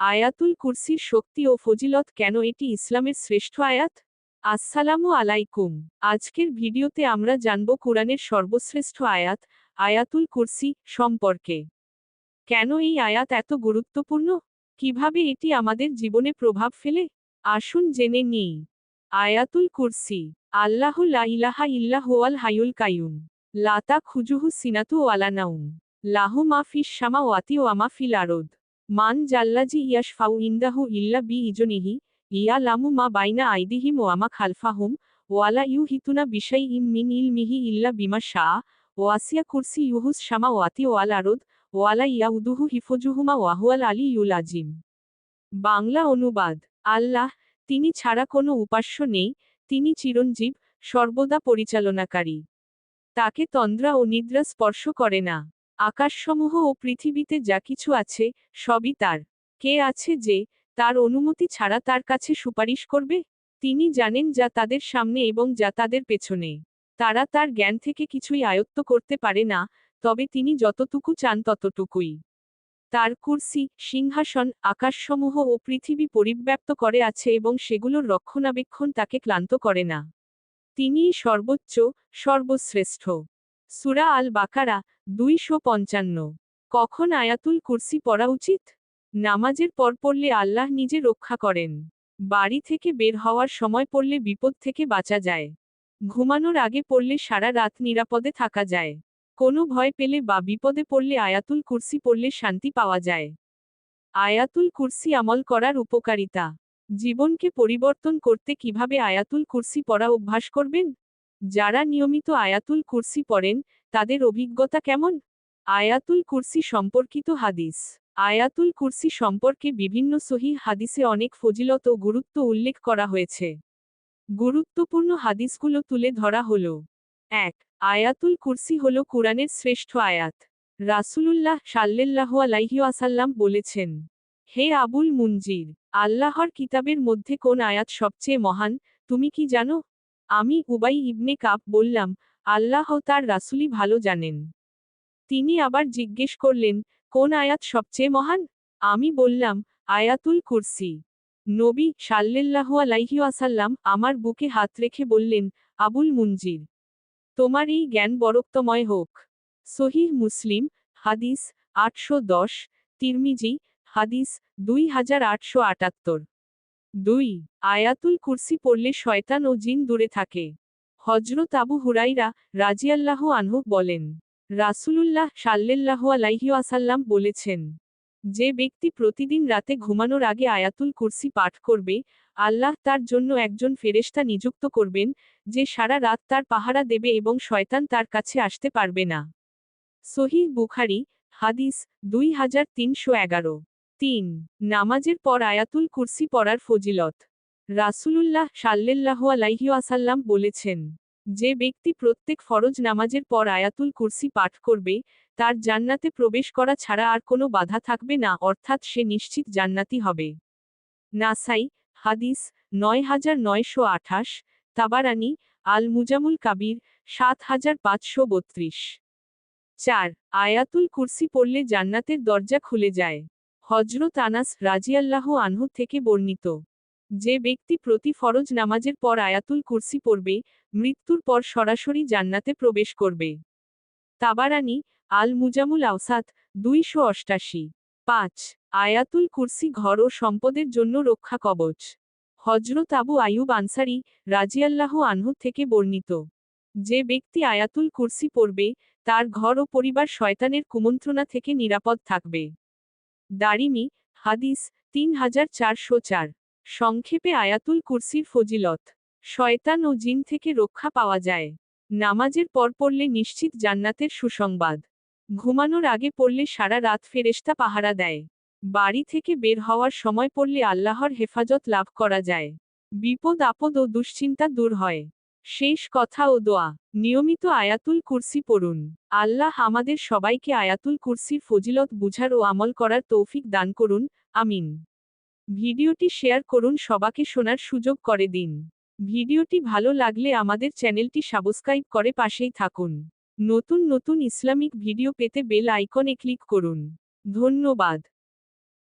আয়াতুল কুরসির শক্তি ও ফজিলত কেন এটি ইসলামের শ্রেষ্ঠ আয়াত? আসসালামু আলাইকুম। আজকের ভিডিওতে আমরা জানব কোরআনের সর্বশ্রেষ্ঠ আয়াত, আয়াতুল কুরসি সম্পর্কে। কেন এই আয়াত এত গুরুত্বপূর্ণ? কীভাবে এটি আমাদের জীবনে প্রভাব ফেলে? আসুন জেনে নিই। আয়াতুল কুরসি, আল্লাহ ইলাহা ইল্লা হুয়াল হায়ুল কায়ুম লাতা খুজুহু সিনাতু ওয়ালানাউম লাহু মা ফিস শামা ওয়াতি ওয়ামা ফিল আরদ। মান জাল্লাজি ইয়াশফাউ ইন্দাহু ইল্লা বি ইজনিহি, ইয়া লামু মা বাইনা আইদিহিম ওয়া মা খালফাহুম, ওয়ালা ইউ হিতুনা বিশাই ইম মিন ইলমিহি ইল্লা বিমা শাহ ওয়াসিয়া কুরসি ইউহুস শামা ওয়াতি ওয়াল আরদ, ওয়ালা ইয়াউদুহু হিফজুহুমা ওয়াহুয়াল আলী ইউল আজিম বাংলা অনুবাদ, আল্লাহ, তিনি ছাড়া কোনো উপাস্য নেই, তিনি চিরঞ্জীব, সর্বদা পরিচালনাকারী। তাকে তন্দ্রা ও নিদ্রা স্পর্শ করে না। আকাশসমূহ ও পৃথিবীতে যা কিছু আছে, সবই তার। কে আছে যে, তার অনুমতি ছাড়া তার কাছে সুপারিশ করবে? তিনি জানেন যা তাদের সামনে এবং যা তাদের পেছনে। তারা তার জ্ঞান থেকে কিছুই আয়ত্ত করতে পারে না, তবে তিনি যতটুকু চান ততটুকুই। তার কুর্সি, সিংহাসন, আকাশসমূহ ও পৃথিবী পরিব্যাপ্ত করে আছে এবং সেগুলোর রক্ষণাবেক্ষণ তাকে ক্লান্ত করে না। তিনিই সর্বোচ্চ, সর্বশ্রেষ্ঠ। সুরা আল বাকারা দুইশো পঞ্চান্ন। কখন আয়াতুল কুরসি পড়া উচিত? নামাজের পর পড়লে আল্লাহ নিজে রক্ষা করেন। বাড়ি থেকে বের হওয়ার সময় পড়লে বিপদ থেকে বাঁচা যায়। ঘুমানোর আগে পড়লে সারা রাত নিরাপদে থাকা যায়। কোনো ভয় পেলে বা বিপদে পড়লে আয়াতুল কুরসি পড়লে শান্তি পাওয়া যায়। আয়াতুল কুরসি আমল করার উপকারিতা। জীবনকে পরিবর্তন করতে কীভাবে আয়াতুল কুরসি পড়া অভ্যাস করবেন? যারা নিয়মিত আয়াতুল কুরসি পড়েন, তাদের অভিজ্ঞতা কেমন? আয়াতুল কুরসি সম্পর্কিত হাদিস। আয়াতুল কুরসি সম্পর্কে বিভিন্ন সহি হাদিসে অনেক ফজিলত ও গুরুত্ব উল্লেখ করা হয়েছে। গুরুত্বপূর্ণ হাদিসগুলো তুলে ধরা হল। এক, আয়াতুল কুরসি হল কুরআনের শ্রেষ্ঠ আয়াত। রাসুলুল্লাহ সাল্লেল্লাহু আলাইহি আসাল্লাম বলেছেন, হে আবুল মুনজির, আল্লাহর কিতাবের মধ্যে কোন আয়াত সবচেয়ে মহান, তুমি কি জানো? আমি উবাই ইবনে কাপ বললাম, আল্লাহ তার রাসুলি ভালো জানেন। তিনি আবার জিজ্ঞেস করলেন, কোন আয়াত সবচেয়ে মহান? আমি বললাম, আয়াতুল কুরসি। নবী সাল্লেল্লাহু আলাইহি আসাল্লাম আমার বুকে হাত রেখে বললেন, আবুল মুনজির। তোমার এই জ্ঞান বরক্তময় হোক। সহিহ মুসলিম, হাদিস আটশো দশ, তিরমিজি, হাদিস দুই হাজার আটশো আটাত্তর। দুই, আয়াতুল কুরসি পড়লে শয়তান ও জিন দূরে থাকে। হজরত আবু হুরাইরা রাজিয়াল্লাহ আনহু বলেন, রাসুলুল্লাহ সাল্লেল্লাহু আলাইহি আসাল্লাম বলেছেন, যে ব্যক্তি প্রতিদিন রাতে ঘুমানোর আগে আয়াতুল কুরসি পাঠ করবে, আল্লাহ তার জন্য একজন ফেরেশতা নিযুক্ত করবেন, যে সারা রাত তার পাহারা দেবে এবং শয়তান তার কাছে আসতে পারবে না। সহিহ বুখারি, হাদিস দুই হাজার তিনশো এগারো। তিন, নামাজের পর আয়াতুল কুরসি পড়ার ফজিলত। রাসুলুল্লাহ সাল্লেল্লাহু আলাইহি আসাল্লাম বলেছেন, যে ব্যক্তি প্রত্যেক ফরজ নামাজের পর আয়াতুল কুরসি পাঠ করবে, তার জান্নাতে প্রবেশ করা ছাড়া আর কোনো বাধা থাকবে না, অর্থাৎ সে নিশ্চিত জান্নাতি হবে। নাসাই, হাদিস, নয় হাজার নয়শো আঠাশ, তাবারানি আল মুজামুল কাবির, সাত হাজার পাঁচশো বত্রিশ। চার, আয়াতুল কুরসি পড়লে জান্নাতের দরজা খুলে যায়। হজরত আনাস রাজিয়াল্লাহ আনহু থেকে বর্ণিত। যে ব্যক্তি প্রতি ফরজ নামাজের পর আয়াতুল কুরসি পড়বে, মৃত্যুর পর সরাসরি জান্নাতে প্রবেশ করবে। তাবারানি আল মুজামুল আওসাত, দুইশো অষ্টাশি। পাঁচ, আয়াতুল কুরসি ঘর ও সম্পদের জন্য রক্ষা কবচ। হজরত আবু আয়ুব আনসারি রাজিয়াল্লাহ আনহু থেকে বর্ণিত। যে ব্যক্তি আয়াতুল কুরসি পড়বে, তার ঘর ও পরিবার শয়তানের কুমন্ত্রণা থেকে নিরাপদ থাকবে। দারিমি, হাদিস, তিন হাজার চারশো চার। সংক্ষেপে আয়াতুল কুরসির ফজিলত, শয়তান ও জিন থেকে রক্ষা পাওয়া যায়। নামাজের পর পড়লে নিশ্চিত জান্নাতের সুসংবাদ। ঘুমানোর আগে পড়লে সারা রাত ফেরেস্তা পাহারা দেয়। বাড়ি থেকে বের হওয়ার সময় পড়লে আল্লাহর হেফাজত লাভ করা যায়। বিপদ আপদ ও দুশ্চিন্তা দূর হয়। শেষ কথা ও দোয়া। নিয়মিত আয়াতুল কুরসি পড়ুন। আল্লাহ আমাদের সবাইকে আয়াতুল কুরসির ফজিলত বুঝার ও আমল করার তৌফিক দান করুন। আমিন। ভিডিওটি শেয়ার করুন সবাকে শোনার সুযোগ করে দিন। ভিডিওটি ভালো লাগলে আমাদের চ্যানেলটি সাবস্ক্রাইব করে পাশেই থাকুন। নতুন নতুন ইসলামিক ভিডিও পেতে বেল আইকনে ক্লিক করুন। ধন্যবাদ।